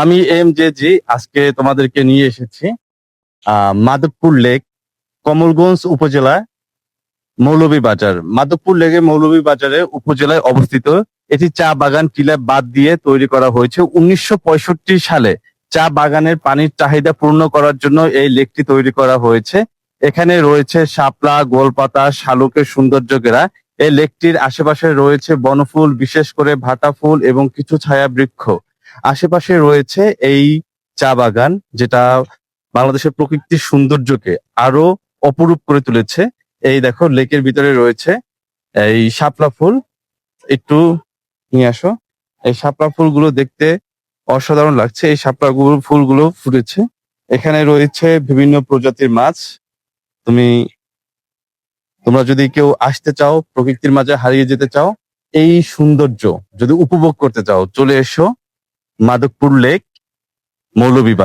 আমি M J জি আজকে তোমাদেরকে নিয়ে এসেছি মাধবপুর লেক, কমলগঞ্জ উপজেলা মৌলভী বাজার। মাধবপুর লেকে মৌলভী বাজারে উপজেলায় অবস্থিত। এটি চা বাগান টিলা বাদ দিয়ে তৈরি করা হয়েছে। উনিশশো পঁয়ষট্টি সালে চা বাগানের পানির চাহিদা পূর্ণ করার জন্য এই লেকটি তৈরি করা হয়েছে। এখানে রয়েছে শাপলা, গোলপাতা, শালুকের সৌন্দর্য ঘেরা। এই লেকটির আশেপাশে রয়েছে বনফুল, বিশেষ করে ভাটা ফুল এবং কিছু ছায়া বৃক্ষ আশেপাশে রয়েছে এই চা বাগান, যেটা বাংলাদেশের প্রকৃতির সৌন্দর্যকে আরও অপরূপ করে তুলেছে। এই দেখো, লেকের ভিতরে রয়েছে এই শাপলা ফুল। একটু নিয়ে আসো। এই শাপলা ফুলগুলো দেখতে অসাধারণ লাগছে। এই শাপলা গুলো- ফুলগুলো ফুটেছে। এখানে রয়েছে বিভিন্ন প্রজাতির মাছ। তুমি, তোমরা যদি কেউ আসতে চাও, প্রকৃতির মাঝে হারিয়ে যেতে চাও, এই সৌন্দর্য যদি উপভোগ করতে চাও, চলে এসো। মাধবপুর লেক মৌলভীবাজার।